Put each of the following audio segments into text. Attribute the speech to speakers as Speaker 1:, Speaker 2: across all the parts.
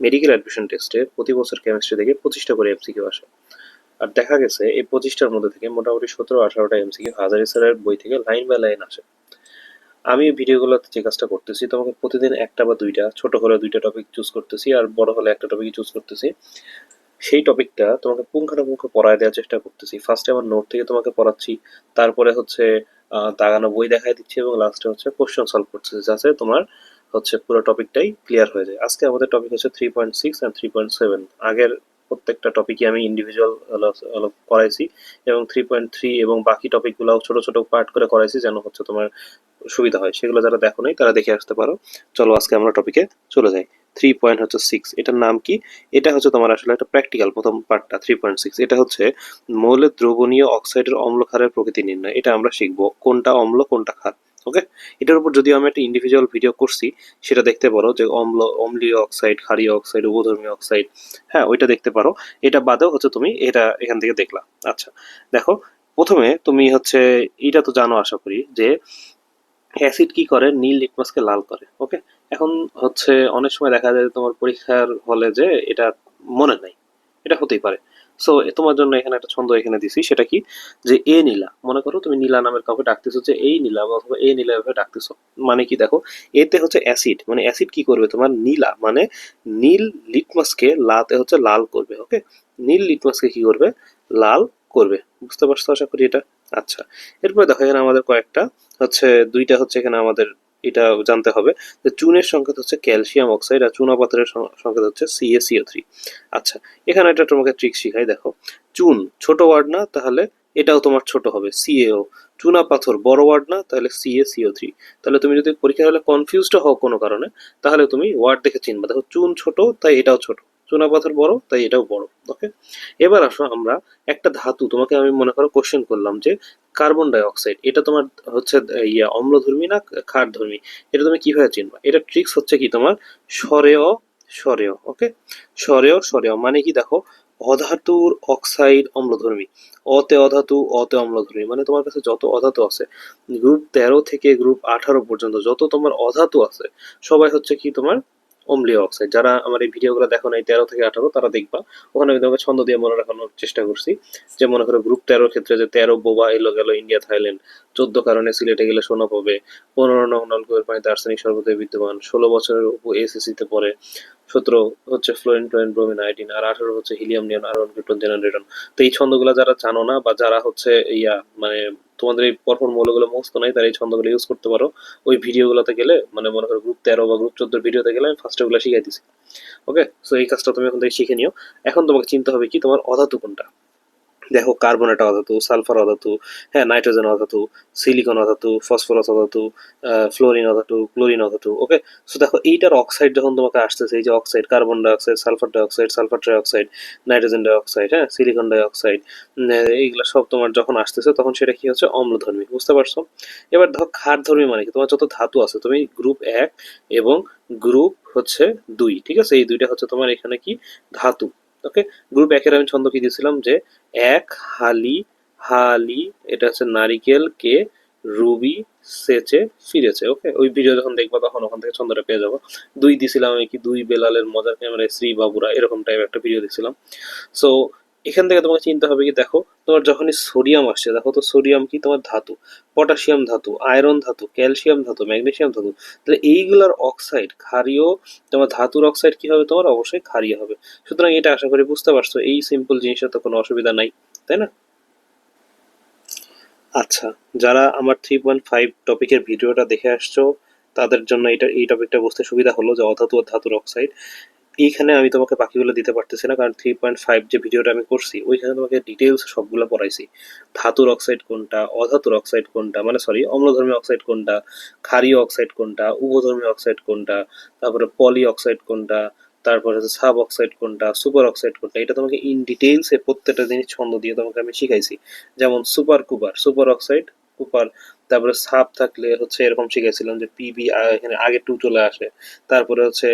Speaker 1: Medical admission টেস্টে প্রতি বছর কেমিস্ট্রি থেকে পঁচিশটা করে এমসিকিউ আসে। আর দেখা গেছে, এই পঁচিশটার মধ্যে থেকে মোটামুটি সতেরো আঠারোটা এমসিকিউ হাজারি স্যারের বই থেকে লাইন বাই লাইন আসে। আমি ভিডিওগুলোতে যে কাজটা করতেছি, তোমাকে প্রতিদিন একটা বা দুইটা, ছোট হলে দুইটা টপিক চুজ করতেছি আর বড় হলে একটা টপিক চুজ করতেছি। সেই টপিকটা তোমাকে পুঙ্খানুপুঙ্খ পড়ায় দেওয়ার চেষ্টা করতেছি। ফার্স্টে আমার নোট থেকে তোমাকে পড়াচ্ছি, তারপরে হচ্ছে দাগানো বই দেখাই দিচ্ছি এবং লাস্টে হচ্ছে কোশ্চেন সলভ করতেছি। যাতে তোমার হচ্ছে পুরো টপিকটাই ক্লিয়ার হয়ে যায়। আজকে আমাদের টপিক হচ্ছে three point six and three point seven আগের প্রত্যেকটা টপিকই আমি ইন্ডিভিজুয়াল করাইছি এবং থ্রি পয়েন্ট থ্রি এবং বাকি টপিকগুলোও ছোট ছোট পার্ট করে করাইছি যেন হচ্ছে তোমার সুবিধা হয়। সেগুলো যারা দেখো নাই, তারা দেখে আসতে পারো। চলো আজকে আমরা টপিকে চলে যাই। থ্রি পয়েন্ট হচ্ছে সিক্স এটার নাম কি? এটা হচ্ছে তোমার আসলে একটা প্র্যাকটিক্যাল প্রথম পার্টটা থ্রি পয়েন্ট সিক্স এটা হচ্ছে মৌলের দ্রবণীয় অক্সাইডের অম্ল ক্ষারের প্রকৃতি নির্ণয়। এটা আমরা শিখব কোনটা অম্ল, কোনটা ক্ষার। ওকে? এটার উপর যদি আমি একটা ইন্ডিভিজুয়াল ভিডিও করছি, সেটা দেখতে পারো যে অম্ল, অম্লীয় অক্সাইড ক্ষারীয় অক্সাইড উভধর্মী অক্সাইড হ্যাঁ ওইটা দেখতে পারো। এটা বাদেও হচ্ছে তুমি এটা এখান থেকে দেখলা। আচ্ছা দেখো, প্রথমে তুমি হচ্ছে এটা তো জানো আশা করি, যে অ্যাসিড কি করে? নীল লিটমাসকে লাল করে, ওকে? এখন হচ্ছে অনেক সময় দেখা যায় তোমার পরীক্ষার হলে যে এটা মনে নাই, এটা হতেই পারে। সো তোমার জন্য এখানে একটা ছন্দ এখানে দিছি, সেটা কি? যে এ নীলা। মনে করো তুমি নীলা নামের কাউকে ডাকতেছো যে এই নীলা অথবা এ নীলা এভাবে ডাকতেছো। মানে কি দেখো? এতে হচ্ছে অ্যাসিড মানে অ্যাসিড কি করবে? তোমার নীলা। মানে নীল লিটমাসকে লাতে হচ্ছে লাল করবে ওকে নীল লিটমাসকে কি করবে? লাল করবে। বুঝতে পারছ আশা করি এটা? আচ্ছা। এরপরে দেখো এখানে আমাদের কয়েকটা। হচ্ছে দুইটা হচ্ছে এখানে আমাদের এটা জানতে হবে। যে চুনের সংকেত হচ্ছে ক্যালসিয়াম অক্সাইড আর চুনা পাথরের সংকেত হচ্ছে সিএসিও থ্রি আচ্ছা এখানে এটা তোমাকে ট্রিক শিখাই, দেখো। চুন ছোট ওয়ার্ড না, তাহলে এটাও তোমার ছোট হবে সিএও চুনা পাথর বড় ওয়ার্ড না, তাহলে সিএসিও থ্রি তাহলে তুমি যদি পরীক্ষা হলে কনফিউজড হও কোনো কারণে, তাহলে তুমি ওয়ার্ড দেখে চিনবা। দেখো, চুন ছোট, তাই এটাও ছোট। চুনা পাথর বড়, তাই এটাও বড় ওকে এবার আসো আমরা একটা ধাতু, তোমাকে আমি মনে করো কোশ্চেন করলাম যে কার্বন ডাই অক্সাইড এটা তোমার হচ্ছে ইয়া অম্লধর্মী না ক্ষারধর্মী? এটা তুমি কীভাবে চিনবা? এটা ট্রিক্স হচ্ছে কি তোমার? স্বরেয় স্বরেয় ওকে স্বরেয় স্বরেয় মানে কি দেখো? অধাতুর অক্সাইড অম্লধর্মী। অতে অধাতু, অতে অম্লধর্মী মানে তোমার কাছে যত অধাতু আছে গ্রুপ তেরো থেকে গ্রুপ আঠারো পর্যন্ত যত তোমার অধাতু আছে, সবাই হচ্ছে কি তোমার অম্লীয় অক্সাইড যারা আমার এই ভিডিওগুলো দেখো না এই তেরো থেকে আঠারো, তারা দেখবা। ওখানে আমি তোমাকে ছন্দ দিয়ে মনে রাখানোর চেষ্টা করছি। যে মনে করো গ্রুপ তেরোর ক্ষেত্রে যে তেরো বোবা এলো গেল ইন্ডিয়া, থাইল্যান্ড, চোদ্দ কারণে সিলেটে গেলে সোনা পাবে, পনেরো নং নলকূপের পানিতে আর্সেনিক সর্বতে বিদ্যমান, ষোলো বছরের উপর এসএসসি তে পড়ে সতেরো হচ্ছে ফ্লোরিন টোয়েন ব্রোমিন আয়োডিন আর আঠারো হচ্ছে হিলিয়াম নিয়ন আর ক্রিপ্টন জেনারেটন তো এই ছন্দগুলো যারা জানো না বা যারা হচ্ছে ইয়া মানে তোমাদের এই পরপর মৌলগুলো মুখস্থ নাই, তারা এই ছন্দগুলো ইউজ করতে পারো। ওই ভিডিওগুলোতে গেলে মানে মনে করো গ্রুপ তেরো বা গ্রুপ চোদ্দোর ভিডিওতে গেলে আমি ফার্স্ট ওগুলো শিখাই দিছি ওকে সো এই কাজটা তুমি এখন থেকে শিখে নিও। এখন তোমাকে চিন্তা হবে কি তোমার অধাতু কোনটা? দেখো কার্বন একটা অধাতু সালফার অধাতু হ্যাঁ নাইট্রোজেন অধাতু সিলিকন অধাতু ফসফরাস অধাতু ফ্লোরিন অধাতু ক্লোরিন অধাতু ওকে সো দেখো এইটার অক্সাইড যখন তোমাকে আসতেছে, এই যে oxide carbon dioxide sulphur dioxide sulphur dioxide nitrogen dioxide হ্যাঁ সিলিকন ডাইঅক্সাইড এইগুলো সব তোমার যখন আসতেছে তখন সেটা কি হচ্ছে? অম্লধর্মী, বুঝতে পারছ? এবার দেখো ক্ষারধর্মী মানে কি? তোমার যত ধাতু আছে, তুমি গ্রুপ এক এবং গ্রুপ হচ্ছে দুই, ঠিক আছে? এই দুইটা হচ্ছে তোমার এখানে কি? ধাতু। ওকে গ্রুপ একের আমি ছন্দ কি দিয়েছিলাম যে এক, হালি হালি, এটা হচ্ছে নারিকেল, কে, রুবি, সেচে, ফিরেছে ওকে ওই ভিডিও যখন দেখব তখন ওখান থেকে ছন্দটা পেয়ে যাব। দুই দিছিলাম আমি কি? দুই বেলালের মজার ক্যামেরায় শ্রী বাবুরা এরকম টাইপ একটা ভিডিও দিছিলাম। সো এখান থেকে তোমাকে চিন্তা হবে কি, দেখো, তোমার যখনই সোডিয়াম আসছে, দেখো তো সোডিয়াম কি? তোমার ধাতু, পটাশিয়াম ধাতু, আয়রন ধাতু, ক্যালসিয়াম ধাতু ম্যাগনেসিয়াম ধাতু। তাহলে এইগুলার অক্সাইড ক্ষারীয়, তোমার ধাতুর অক্সাইড কি হবে তোমার? অবশ্যই ক্ষারীয় হবে। সুতরাং এটা আশা করি বুঝতে পারছ, এই সিম্পল জিনিসের তো কোনো অসুবিধা নাই, তাই না? আচ্ছা যারা আমার থ্রি পয়েন্ট ফাইভ টপিকের ভিডিওটা দেখে আসছো, তাদের জন্য এটা, এই টপিকটা বুঝতে সুবিধা হলো যে অধাতু ধাতুর অক্সাইড। এইখানে আমি তোমাকে বাকিগুলো দিতে পারতেছি না, কারণ থ্রি পয়েন্ট ফাইভ যে ভিডিওটা আমি করছি, ওইখানে তোমাকে ডিটেলস সবগুলো পড়াইছি। ধাতুর অক্সাইড কোনটা, অধাতুর অক্সাইড কোনটা মানে সরি অম্লধর্মী অক্সাইড কোনটা, ক্ষারীয় অক্সাইড কোনটা উভধর্মী অক্সাইড কোনটা, তারপরে পলি অক্সাইড কোনটা, তারপরে হচ্ছে সাব অক্সাইড কোনটা সুপার অক্সাইড কোনটা, এটা তোমাকে ইন ডিটেলসে প্রত্যেকটা জিনিস ছন্দ দিয়ে তোমাকে আমি শিখাইছি। যেমন super copper super oxide copper তারপরে সাব থাকলে হচ্ছে এরকম শিখেছিলাম যে পিবি এখানে আগে টু চলে আসে। তারপরে হচ্ছে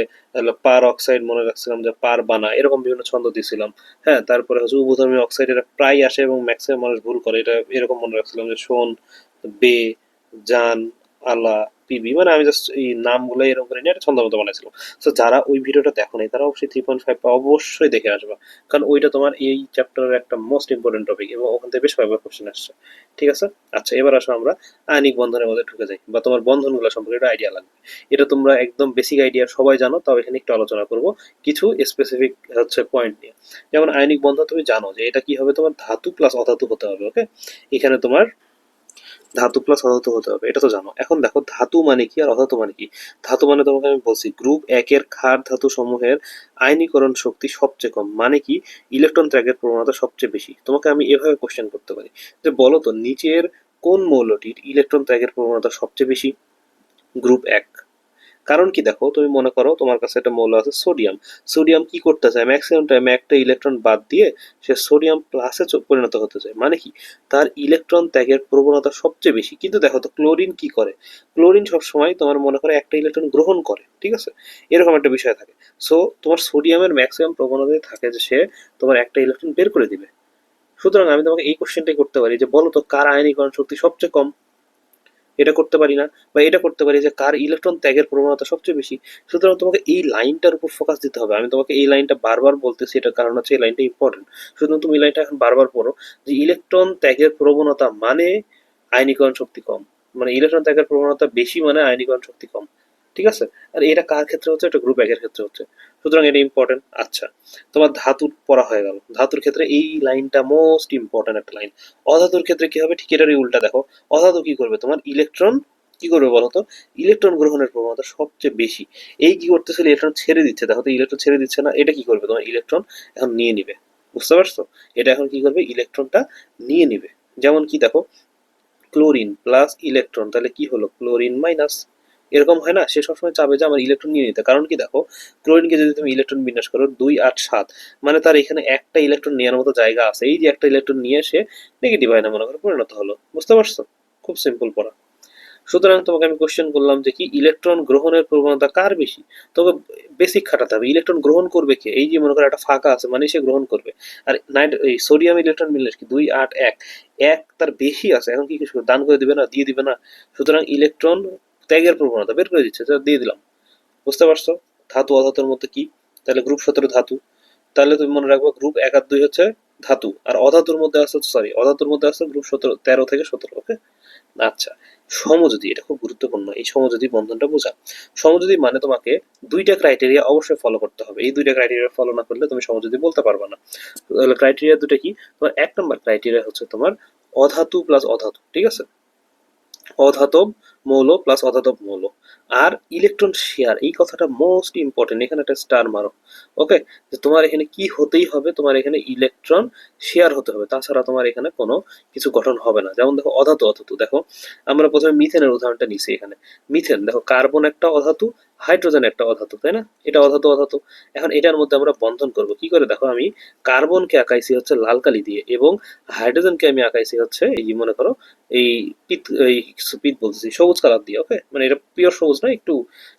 Speaker 1: পার অক্সাইড মনে রাখছিলাম যে পার বানা, এরকম বিভিন্ন ছন্দ দিছিলাম। হ্যাঁ তারপরে হচ্ছে উভধর্মী অক্সাইড এটা প্রায় আসে এবং ম্যাক্সিমাম মানুষ ভুল করে। এটা এরকম মনে রাখছিলাম যে শোন, বে, জান, আলা পিবি মানে আমি জাস্ট এই নামগুলো এরকম করে নিয়ে একটা ছন্দ মতো বানাইছিলাম। তো যারা ওই ভিডিওটা দেখো নাই তারা অবশ্যই থ্রি পয়েন্ট ফাইভ অবশ্যই দেখে আসবা। কারণ ওইটা তোমার এই চ্যাপ্টারের একটা মোস্ট ইম্পর্টেন্ট টপিক এবং ওখান থেকে বেশ কয়েকবার কোশ্চেন আসছে। ঠিক আছে? আচ্ছা এবার আসো আমরা আইনিক বন্ধনের মধ্যে ঢুকে যাই বা তোমার বন্ধনগুলো সম্পর্কে একটা আইডিয়া লাগবে। এটা তোমরা একদম বেসিক আইডিয়া সবাই জানো, তাও এখানে একটু আলোচনা করব কিছু স্পেসিফিক হচ্ছে পয়েন্ট নিয়ে। যেমন আইনিক বন্ধন তুমি জানো যে এটা কি হবে তোমার ধাতু প্লাস অধাতু হতে হবে ওকে এখানে তোমার ধাতু প্লাস অধাতু হতে হবে, এটা তো জানো। এখন দেখো, ধাতু মানে কি আর অধাতু মানে কি? ধাতু মানে তোমাকে আমি বলছি গ্রুপ একের খার ধাতু সমূহের আইনীকরণ শক্তি সবচেয়ে কম। মানে কি? ইলেকট্রন ত্যাগের প্রবণতা সবচেয়ে বেশি। তোমাকে আমি এভাবে কোশ্চেন করতে পারি। যে বলো তো, নিচের কোন মৌলটির ইলেকট্রন ত্যাগের প্রবণতা সবচেয়ে বেশি? গ্রুপ এক। কারণ কি দেখো, তুমি মনে করো তোমার কাছে একটা মৌল আছে সোডিয়াম। সোডিয়াম কি করতে চায় ম্যাক্সিমাম টাইমে একটা ইলেকট্রন বাদ দিয়ে সে সোডিয়াম প্লাসে পরিণত হতে চায়। মানে কি? তার ইলেকট্রন ত্যাগের প্রবণতা সবচেয়ে বেশি। কিন্তু দেখো তো ক্লোরিন কি করে? ক্লোরিন সবসময় তোমার মনে করে একটা ইলেকট্রন গ্রহণ করে, ঠিক আছে? এরকম একটা বিষয় থাকে। সো তোমার সোডিয়ামের ম্যাক্সিমাম প্রবণতায় থাকে যে সে তোমার একটা ইলেকট্রন বের করে দিবে। সুতরাং আমি তোমাকে এই কোশ্চেনটাই করতে পারি যে বলো তো, কার আয়নীকরণ শক্তি সবচেয়ে কম? এটা করতে পারি না বা এটা করতে পারি যে কার ইলেকট্রন ত্যাগের প্রবণতা সবচেয়ে বেশি। সুতরাং তোমাকে এই লাইনটার উপর ফোকাস দিতে হবে। আমি তোমাকে এই লাইনটা বারবার বলতেছি, এটার কারণ হচ্ছে এই লাইনটা ইম্পর্টেন্ট সুতরাং তুমি এই লাইনটা এখন বারবার পড়ো যে ইলেকট্রন ত্যাগের প্রবণতা মানে আয়নীকরণ শক্তি কম। মানে ইলেকট্রন ত্যাগের প্রবণতা বেশি মানে আয়নীকরণ শক্তি কম। ঠিক আছে? আর এটা কার ক্ষেত্রে হচ্ছে? এটা গ্রুপ একের ক্ষেত্রে হচ্ছে। সুতরাং এটা ইম্পর্টেন্ট আচ্ছা তোমার ধাতুর পড়া হয়ে গেল। ধাতুর ক্ষেত্রে এই লাইনটা মোস্ট ইম্পর্টেন্ট একটা লাইন অধাতুর ক্ষেত্রে কি হবে? ঠিক এটারই উল্টা দেখো। অধাতু কি করবে? তোমার ইলেকট্রন কি করবে বলতো? ইলেকট্রন গ্রহণের প্রবণতা সবচেয়ে বেশি। এই কি করতেছে? ইলেকট্রন ছেড়ে দিচ্ছে। দেখো তো ইলেকট্রন ছেড়ে দিচ্ছে না। এটা কি করবে? তোমার ইলেকট্রন এখন নিয়ে নিবে। বুঝতে পারছ? এটা এখন কি করবে? ইলেকট্রনটা নিয়ে নিবে। যেমন কি দেখো ক্লোরিন প্লাস ইলেকট্রন তাহলে কি হলো? ক্লোরিন মাইনাস এরকম হয় না? সে সবসময় চাবে যে আমার ইলেকট্রন নিয়ে নিতে। কারণ কি দেখো, ক্লোরিনকে যদি তুমি ইলেকট্রন বিন্যাস করো, দুই আট সাত মানে তার এখানে একটা ইলেকট্রন নেওয়ার মতো জায়গা আছে। এই যে একটা ইলেকট্রন নিয়ে সে নেগেটিভ হয় না মনে করো পরিণত হলো। বুঝতে পারছ? খুব সিম্পল পড়া। সুতরাং তোমাকে আমি কোশ্চেন করলাম যে কি ইলেকট্রন গ্রহণের প্রবণতা কার বেশি? তবে বেসিক খাটাতে হবে। ইলেকট্রন গ্রহণ করবে কে? এই যে মনে করো একটা ফাঁকা আছে মানে সে গ্রহণ করবে। আর নাইট এই সোডিয়াম ইলেকট্রন মিললে কি? দুই আট এক। এক তার বেশি আছে। এখন কি কিছু দান করে দিবে না? দিয়ে দিবে না। সুতরাং ইলেকট্রন ত্যাগের প্রবণতা বের করে দিচ্ছে দিয়ে দিলাম। বুঝতে পারছ? ধাতু, অধাতুর মধ্যে কি? তাহলে গ্রুপ সতেরো ধাতু। তাহলে তুমি মনে রাখবে গ্রুপ এক আর দুই হচ্ছে ধাতু, আর অধাতুর মধ্যে আছে সরি অধাতুর মধ্যে আছে গ্রুপ সতেরো, তেরো থেকে সতেরো ওকে আচ্ছা সমযোজী, এটা খুব গুরুত্বপূর্ণ, এই সমযোজী বন্ধনটা বোঝা। সমযোজী মানে তোমাকে দুইটা ক্রাইটেরিয়া অবশ্যই ফলো করতে হবে। এই দুইটা ক্রাইটেরিয়া ফলো না করলে তুমি সমযোজী বলতে পারবে না। তাহলে ক্রাইটেরিয়া দুটো কি? তোমার এক নম্বর ক্রাইটেরিয়া হচ্ছে তোমার অধাতু প্লাস অধাতু, ঠিক আছে? অধাতব মৌল প্লাস অধাতব মৌল। আর ইলেকট্রন শেয়ার এই কথাটা মোস্ট ইম্পর্টেন্ট এখানে একটা স্টার মারো। ওকে যে তোমার এখানে কি হতেই হবে? তোমার এখানে ইলেকট্রন শেয়ার হতে হবে। তাছাড়া তোমার এখানে কোনো কিছু গঠন হবে না। যেমন দেখো, অধাতু অধাতু। দেখো, আমরা প্রথমে মিথেনের উদাহরণটা নিছি এখানে। মিথেন দেখো কার্বন একটা অধাতু হাইড্রোজেন একটা অধাতু, তাই না? এটা অধাতু অধাতু। এখন এটার মধ্যে আমরা বন্ধন করব। কি করে? দেখো, আমি কার্বনকে আঁকাইছি হচ্ছে লাল কালি দিয়ে এবং হাইড্রোজেনকে আমি আঁকাইছি হচ্ছে এই, মনে করো, এই পিত এই পিত বলতেছি, সবুজ কালার দিয়ে ওকে মানে এটা পিওর সবুজ না, একটু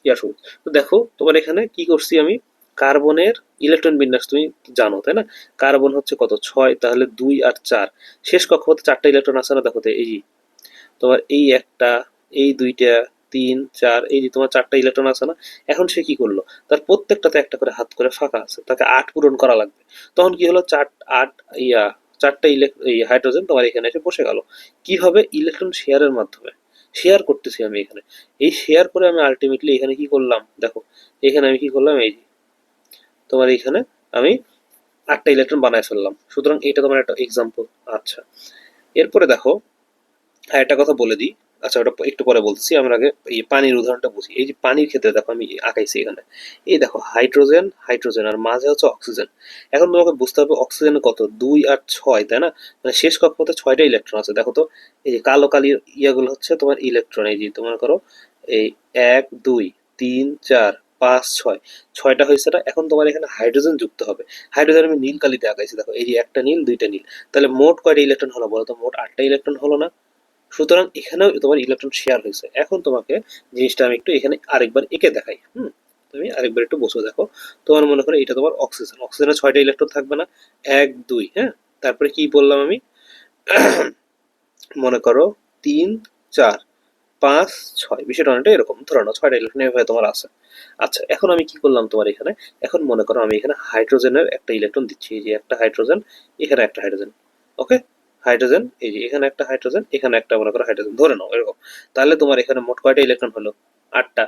Speaker 1: ইয়া সবুজ তো দেখো, তোমার এখানে কি করছি আমি? কার্বনের ইলেকট্রন বিন্যাস তুমি জানো, তাই না? কার্বন হচ্ছে কত? ছয়, তাহলে দুই আর চার। শেষ কক্ষপথে চারটা ইলেকট্রন আছে না? দেখো এই তোমার এই একটা, এই দুইটা, তিন, চার, এই যে, তোমার চারটা ইলেকট্রন আছে না? এখন সে কি করল? তার প্রত্যেকটাতে একটা করে হাত করে ফাঁকা আছে, তাকে আট পূরণ করা লাগবে। তখন কি হলো? চার, আট, ইয়া, চারটা ইলেক হাইড্রোজেন তোমার এখানে এসে বসে গেল। কীভাবে ইলেকট্রন শেয়ারের মাধ্যমে? শেয়ার করতেছি আমি এখানে। এই শেয়ার করে আমি আলটিমেটলি এখানে কি করলাম? দেখো, এখানে আমি কি করলাম? এই যে, তোমার এখানে আমি আটটা ইলেকট্রন বানায় ফেললাম। সুতরাং এটা তোমার একটা এক্সাম্পল আচ্ছা এরপরে দেখো হ্যাঁ একটা কথা বলে দিই। আচ্ছা ওটা একটু পরে বলছি আমরা আগে এই পানির উদাহরণটা বুঝি। এই যে পানির ক্ষেত্রে দেখো আমি আঁকাইছি এখানে। এই দেখো, হাইড্রোজেন হাইড্রোজেন আর মাঝে হচ্ছে অক্সিজেন। এখন তোমাকে বুঝতে হবে অক্সিজেন কত? দুই আর ছয়, তাই না? মানে শেষ কক্ষপথে ছয়টা ইলেকট্রন আছে। দেখো তো, এই যে কালো কালির ইয়াগুলো হচ্ছে তোমার ইলেকট্রন। এই যে তোমার করো, এই এক, দুই, তিন, চার, পাঁচ, ছয়। ছয়টা হয়েছে না, এখন তোমার এখানে হাইড্রোজেন যুক্ত হবে। হাইড্রোজেন আমি নীল কালিতে আঁকাইছি। দেখো, এই যে একটা নীল, দুইটা নীল। তাহলে মোট কয়টা ইলেকট্রন হলো বলো তো? মোট আটটা ইলেকট্রন হলো না? সুতরাং এখানেও তোমার ইলেকট্রন শেয়ার হয়েছে। এখন তোমাকে জিনিসটা আমি একটু এখানে আরেকবার এঁকে দেখাই, হুম? তুমি আরেকবার একটু বসে দেখো। তোমার মনে করো এটা তোমার অক্সিজেন অক্সিজেনে ছয়টা ইলেকট্রন থাকবে না, এক, দুই হ্যাঁ? তারপরে কি বললাম আমি? মনে করো তিন, চার, পাঁচ, ছয়, বিষয়টা অনেকটা এরকম। ধরে নাও ছয়টা ইলেকট্রন এভাবে তোমার আছে। আচ্ছা এখন আমি কি করলাম তোমার এখানে? এখন মনে করো আমি এখানে হাইড্রোজেনের একটা ইলেকট্রন দিচ্ছি যে একটা হাইড্রোজেন এখানে একটা হাইড্রোজেন ওকে হাইড্রোজেন, এই যে এখানে একটা হাইড্রোজেন, এখানে একটা মনে করো হাইড্রোজেন, ধরে নাও এরকম। তাহলে তোমার এখানে মোট কয়টা ইলেকট্রন হলো? আটটা।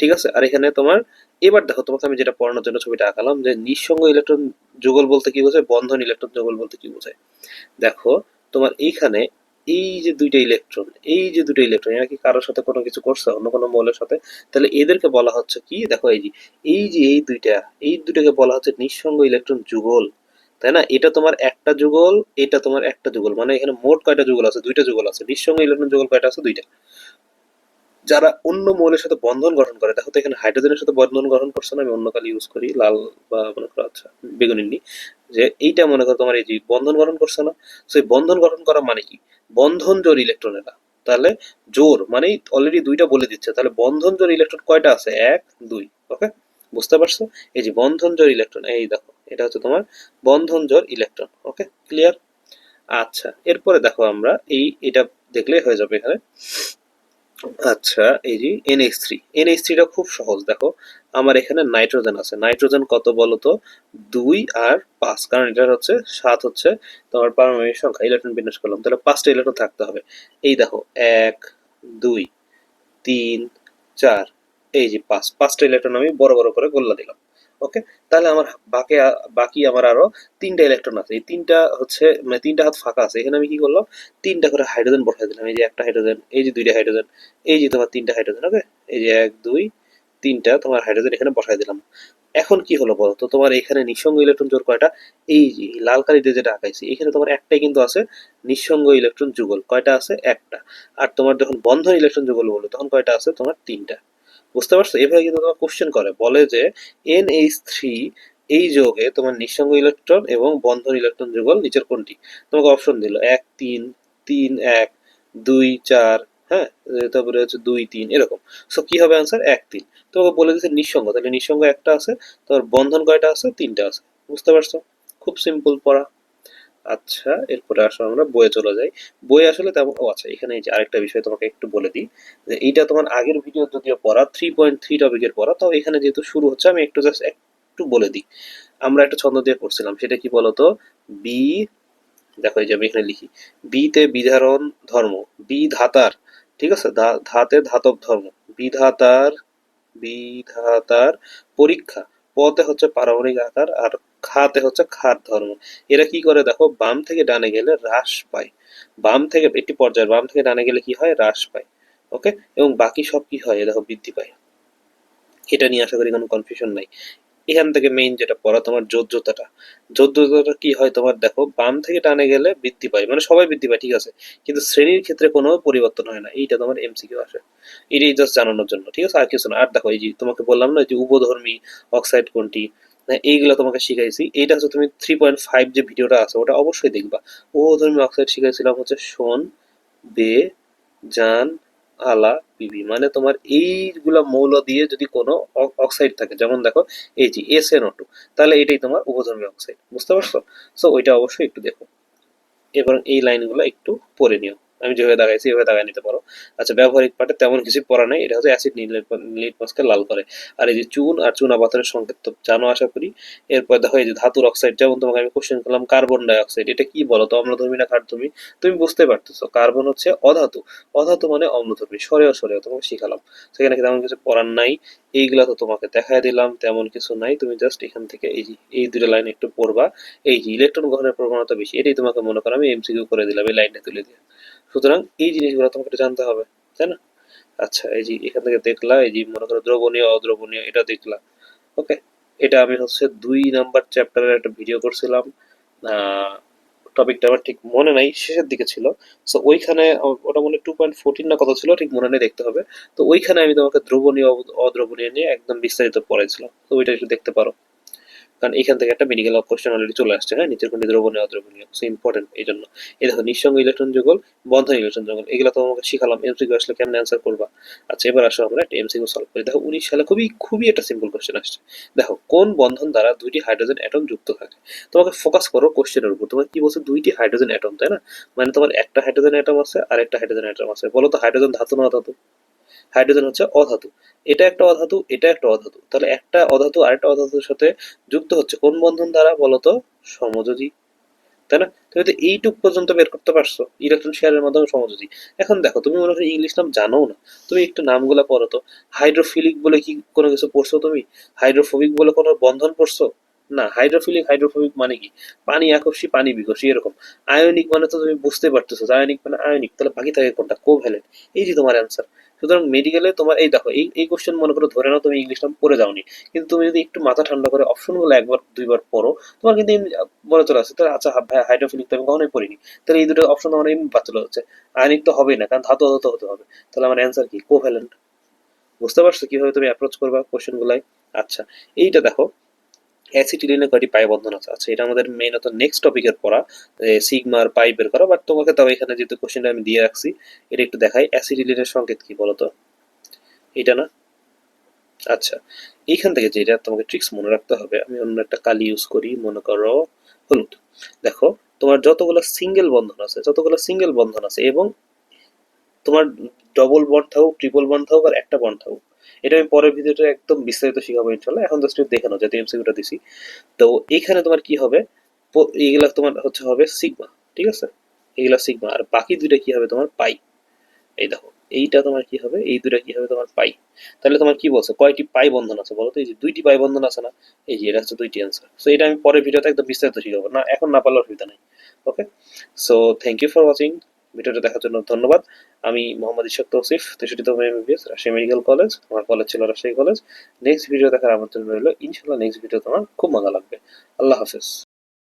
Speaker 1: ঠিক আছে? আর এখানে তোমার, এবার দেখো, তোমাকে আমি যেটা পড়ানোর জন্য ছবিটা আঁকালাম যে নিঃসঙ্গ ইলেকট্রন যুগল বলতে কি বোঝায়? বন্ধন ইলেকট্রন যুগল বলতে কি বোঝায়? দেখো, তোমার এইখানে এই যে দুইটা ইলেকট্রন, এই যে দুটো ইলেকট্রন, এরা কি কারোর সাথে কোনো কিছু করছে? অন্য কোনো মৌলের সাথে? তাহলে এদেরকে বলা হচ্ছে কি? দেখো, এই যে এই যে, এই দুইটা, এই দুইটাকে বলা হচ্ছে নিঃসঙ্গ ইলেকট্রন যুগল। তাই না? এটা তোমার একটা যুগল, এটা তোমার একটা যুগল। মানে এখানে মোট কয়টা যুগল আছে? দুইটা যুগল আছে। নিঃসঙ্গ ইলেকট্রন যুগল কয়টা আছে? দুইটা। যারা অন্য মৌলের সাথে বন্ধন গঠন করে, দেখো তো এখানে হাইড্রোজেনের সাথে বন্ধন গঠন করছে না, আমি অন্য কালি ইউজ করি, লাল বা মনে করো আচ্ছা বেগুনি যে এইটা মনে করো তোমার এই যে বন্ধন গঠন করছে না সেই বন্ধন গঠন করা মানে কি? বন্ধন জোর ইলেকট্রন এটা। তাহলে জোর মানে অলরেডি দুইটা বলে দিচ্ছে। তাহলে বন্ধন জোর ইলেকট্রন কয়টা আছে? এক, দুই ওকে বুঝতে পারছ? এই যে বন্ধন জোর ইলেকট্রন, এই দেখো। এটা হচ্ছে তোমার বন্ধন জোর ইলেকট্রন ওকে ক্লিয়ার আচ্ছা এরপরে দেখো আমরা এই, এটা দেখলে হয়ে যাবে এখানে। আচ্ছা এই যে এনএইচ থ্রি এনএইচ থ্রিটা খুব সহজ, দেখো। আমার এখানে নাইট্রোজেন আছে। নাইট্রোজেন কত বলো তো? দুই আর পাঁচ, কারণ এটা হচ্ছে সাত হচ্ছে তোমার পারমাণবিক সংখ্যা ইলেকট্রন বিন্যাস করলাম। তাহলে পাঁচটা ইলেকট্রন থাকতে হবে। এই দেখো, এক, দুই, তিন, চার, এই যে পাঁচ। পাঁচটা ইলেকট্রন আমি বড় বড় করে গোল্লা দিলাম। ওকে তাহলে আমার বাকি বাকি আমার আরও তিনটা ইলেকট্রন আছে। এই তিনটা হচ্ছে মানে তিনটা হাত ফাঁকা আছে। এখানে আমি কি করলাম? তিনটা করে হাইড্রোজেন বসাই দিলাম। এই যে একটা হাইড্রোজেন এই যে দুইটা হাইড্রোজেন এই যে তোমার তিনটা হাইড্রোজেন ওকে এই যে এক, দুই, তিনটা তোমার হাইড্রোজেন এখানে বসাই দিলাম। এখন কি হলো বলো তো? তোমার এখানে নিঃসঙ্গ ইলেকট্রন জোর কয়টা? এই লাল কালিতে যেটা আঁকাইছি, এখানে তোমার একটাই কিন্তু আছে নিঃসঙ্গ ইলেকট্রন যুগল। কয়টা আছে? একটা। আর তোমার যখন বন্ধন ইলেকট্রন যুগল বলো, তখন কয়টা আছে? তোমার তিনটা। বুঝতে পারছ? এভাবে কিন্তু তোমার কোশ্চেন করে, বলে যে এন এইচ থ্রি এই যোগে তোমার নিঃসঙ্গ ইলেকট্রন এবং বন্ধন ইলেকট্রন যুগল নিচের কোনটি? তোমাকে অপশন দিল, এক, তিন তিন, এক, দুই, চার হ্যাঁ? তারপরে হচ্ছে দুই, তিন, এরকম। সো কি হবে আনসার এক, তিন। তোমাকে বলে দিচ্ছে নিঃসঙ্গ, তাহলে নিঃসঙ্গ একটা আছে তোমার বন্ধন কয়টা আছে? তিনটা আছে। বুঝতে পারছ? খুব সিম্পল পড়া। আচ্ছা এরপরে আসলে আমরা বইয়ে চলে যাই। বই আসলে তেমন ও আচ্ছা এখানে এই যে আরেকটা বিষয় তোমাকে একটু বলে দিই, যে এইটা তোমার আগের ভিডিও যদিও পড়া থ্রি পয়েন্ট থ্রি টপিকের পড়া তাও এখানে যেহেতু শুরু হচ্ছে, আমি একটু জাস্ট একটু বলে দিই। আমরা একটা ছন্দ দিয়ে পড়ছিলাম সেটা কি বলতো? বি দেখো এই যে আমি এখানে লিখি। বিতে বিধারণ ধর্ম, বিধাতার, ঠিক আছে? ধাতে ধাতব ধর্ম, বিধাতার বিধাতার পরীক্ষা। পতে হচ্ছে পারমাণবিক আকার আর খাতে হচ্ছে খাত ধর্ম। এরা কি করে দেখো, বাম থেকে ডানে গেলে হ্রাস পায়। বাম থেকে একটি পর্যায়ের বাম থেকে ডানে গেলে কি হয়? হ্রাস পায়। ওকে? এবং বাকি সব কি হয়? দেখো, বৃদ্ধি পায়। এটা নিয়ে আশা করি কোনো কনফিউশন নাই। এখান থেকে মেইন যেটা পড়া, তোমার যোজ্যতাটা যোজ্যতাটা কি হয়? তোমার দেখো, বাম থেকে টানে গেলে বৃদ্ধি পায়। মানে সবাই বৃদ্ধি পায়, ঠিক আছে? কিন্তু শ্রেণির ক্ষেত্রে কোনো পরিবর্তন হয় না। এইটা তোমার এমসিকিউ আসে। এটাই জাস্ট জানানোর জন্য, ঠিক আছে? আর কিছু না। আর দেখো, এই যে তোমাকে বললাম না যে উপধর্মী অক্সাইড কোনটি? এইগুলো তোমাকে শিখাইছি। এইটা হচ্ছে তুমি থ্রি পয়েন্ট ফাইভ যে ভিডিওটা আছে, ওটা অবশ্যই দেখবা। উপধর্মী অক্সাইড শিখাইছিলাম হচ্ছে সোন, বে, জান, আলা পিবি মানে তোমার এইগুলা মৌল দিয়ে যদি কোনো অক্সাইড থাকে, যেমন দেখো, এই যে এস এন টু তাহলে এটাই তোমার উপধর্মী অক্সাইড বুঝতে পারছ? সো ওইটা অবশ্যই একটু দেখো। এবং এই লাইনগুলো একটু পড়ে নিও। আমি যেভাবে দাগাইছি, এভাবে দাগাই নিতে পারো। আচ্ছা ব্যবহারিক পাঠে তেমন কিছু পড়া নেই, এটা হচ্ছে অ্যাসিড লিটমাসকে লাল করে। আর এই যে চুন আর চুনা পাথরের সংকেত তো জানো, আশা করি। এরপর দেখো এই যে ধাতুর অক্সাইড যেমন তোমাকে আমি কোশ্চেন করলাম কার্বন ডাই অক্সাইড এটা কি বলো? তো অম্লধর্মী না খাটধর্মী তুমি বুঝতে পারতেছো কার্বন হচ্ছে অধাতু। অধাতু মানে অম্লধর্মী, সরেও সরেও, তোমাকে শিখালাম। সেখানে তেমন কিছু পড়ার নাই, এইগুলা তো তোমাকে দেখায় দিলাম, তেমন কিছু নাই। তুমি জাস্ট এখান থেকে এই যে, এই দুটো লাইন একটু পড়বা। এই যে ইলেকট্রন গ্রহণের প্রবণতা বেশি, এটাই তোমাকে মনে করো আমি এমসিকিউ করে দিলাম, এই লাইনটা তুলে দিয়ে। সুতরাং এই জিনিসগুলো তোমাকে জানতে হবে, তাই না? আচ্ছা এই যে এখান থেকে দেখলা, এই যে মনে করো দ্রবণীয়, অদ্রবণীয়, এটা দেখলা। ওকে এটা আমি হচ্ছে দুই নাম্বার চ্যাপ্টারের একটা ভিডিও করছিলাম। টপিকটা আমার ঠিক মনে নাই, শেষের দিকে ছিল। সো ওইখানে ওটা মনে টু পয়েন্ট ফোরটিন না কত ছিল, ঠিক মনে নেই, দেখতে হবে। তো ওইখানে আমি তোমাকে দ্রবণীয়, অদ্রবণীয় নিয়ে একদম বিস্তারিত পড়াইছিলাম। তো ওইটা একটু দেখতে পারো। কারণ এখান থেকে একটা মেডিকেল কোশ্চেন অলরেডি চলে আসছে হ্যাঁ? নিচের কোনটি দ্রবণীয়, অদ্রবণীয় সো ইম্পর্টেন্ট এই জন্য। এই দেখো, নিঃসঙ্গ ইলেকট্রন যুগল বন্ধ ইলেকট্রন যুগল, এগুলো তোমাকে শিখালাম এমসিকিউ আসলে কেমন অ্যান্সার করবা? আচ্ছা এবার আসো আমরা একটা এমসিকিউ সলভ করি। দেখো, উনিশ সালে খুবই খুবই একটা সিম্পল কোশ্চেন আসছে। দেখো, কোন বন্ধন দ্বারা দুইটি হাইড্রোজেন অ্যাটম যুক্ত থাকে? তোমাকে ফোকাস করো কোশ্চেনের উপর। তোমার কি বলছে? দুইটি হাইড্রোজেন অ্যাটম তাই না? মানে তোমার একটা হাইড্রোজেন অ্যাটম আছে আর একটা হাইড্রোজেন অ্যাটম আছে। বলো তো হাইড্রোজেন ধাতু না অধাতু হাইড্রোজেন হচ্ছে অধাতু। এটা একটা অধাতু, এটা একটা অধাতু। তাহলে একটা অধাতু আরেকটা অধাতুর সাথে যুক্ত হচ্ছে কোন বন্ধন দ্বারা বলো তো সমযোজী। তাই না? তুমি তো এইটুক পর্যন্ত বের করতে পারছ, ইলেকট্রন শেয়ারের মাধ্যমে সমযোজী। এখন দেখো, তুমি মনে করো ইংলিশ নাম জানো না। তুমি একটু নামগুলা পড়ো তো। হাইড্রোফিলিক বলে কি কোনো কিছু পড়ছো তুমি? হাইড্রোফোবিক বলে কোনো বন্ধন পড়ছো? না, হাইড্রোফিলিক, হাইড্রোফোবিক মানে কি? পানি আকর্ষী পানি বিকর্ষী এরকম। আয়নিক মানে তো তুমি বুঝতে পারতেছো আয়নিক মানে আয়নিক। তাহলে বাকি থাকে কোনটা? কোভ্যালেন্ট। এই যে তোমার অ্যান্সার সুতরাং মেডিকেলে তোমার, এই দেখো, এই এই কোশ্চেন মনে করো ধরে নাও তুমি ইংলিশ নাম পড়ে যাওনি। কিন্তু তুমি যদি একটু মাথা ঠান্ডা করে অপশনগুলো একবার, দুইবার পড়ো, তোমার কিন্তু মনে চলে আসছে তাহলে আচ্ছা ভাই হাইড্রোফিলিক তো আমি কখনোই পড়িনি। তাহলে এই দুটো অপশন আমার এমনি বাদ চলে হচ্ছে আয়নিক তো হবেই না, কারণ ধাতু অধাতু হতে হবে। তাহলে আমার অ্যান্সার কি? কোভ্যালেন্ট বুঝতে পারছ কীভাবে তুমি অ্যাপ্রোচ করবা কোশ্চেন গুলাই আচ্ছা এইটা দেখো অ্যাসিটিলিনে কয়টি পাই বন্ধন আছে। আচ্ছা এটা আমাদের মেইন হতো নেক্সট টপিকের পড়া সিগমার পাই বের করা বাট তোমাকে তাও এখানে যেহেতু কোশ্চেনটা আমি দিয়ে রাখছি, এটা একটু দেখাই অ্যাসিটিলিনের সংকেত কি বলতো? এটা না? আচ্ছা এইখান থেকে যেটা তোমাকে ট্রিক্স মনে রাখতে হবে, আমি অন্য একটা কালি ইউজ করি, মনে করো হলুদ। দেখো, তোমার যতগুলো সিঙ্গেল বন্ধন আছে, যতগুলো সিঙ্গেল বন্ধন আছে, এবং তোমার ডবল বন্ড থাকুক ট্রিপল বন্ড থাকুক, আর একটা বন্ড থাকুক এটা আমি পরের ভিডিওতে একদম বিস্তারিত শিখাবো ইনশাল্লাহ এখন জাস্ট দেখে নাও যাতে এমসিকিউটা দিছি। তো এইখানে তোমার কি হবে? এইগুলা তোমার হচ্ছে হবে সিগমা ঠিক আছে? এইগুলা সিগমা আর বাকি দুইটা কি হবে তোমার পাই এই দেখো, এইটা তোমার কি হবে? এই দুইটা কি হবে তোমার পাই তাহলে তোমার কি বলছে? কয়টি পাই বন্ধন আছে বলো তো? এই যে দুইটি পাই বন্ধন আছে না? এই যে এটা হচ্ছে দুইটি অ্যান্সার সো এটা আমি পরের ভিডিওতে একদম বিস্তারিত শিখাবো। না, এখন না পারলে অসুবিধা নেই। Okay so thank you for watching ভিডিওটা দেখার জন্য ধন্যবাদ। আমি মোহাম্মদ ইশাক তৌসিফ তেষট্টিতম এমবিবিএস রাজশাহী মেডিকেল কলেজ, আমার কলেজ ছিল রাজশাহী কলেজ। নেক্সট ভিডিও দেখার আমন্ত্রণ রইল ইনশাল্লাহ নেক্সট ভিডিও তোমার খুব মজা লাগবে। আল্লাহ হাফেজ।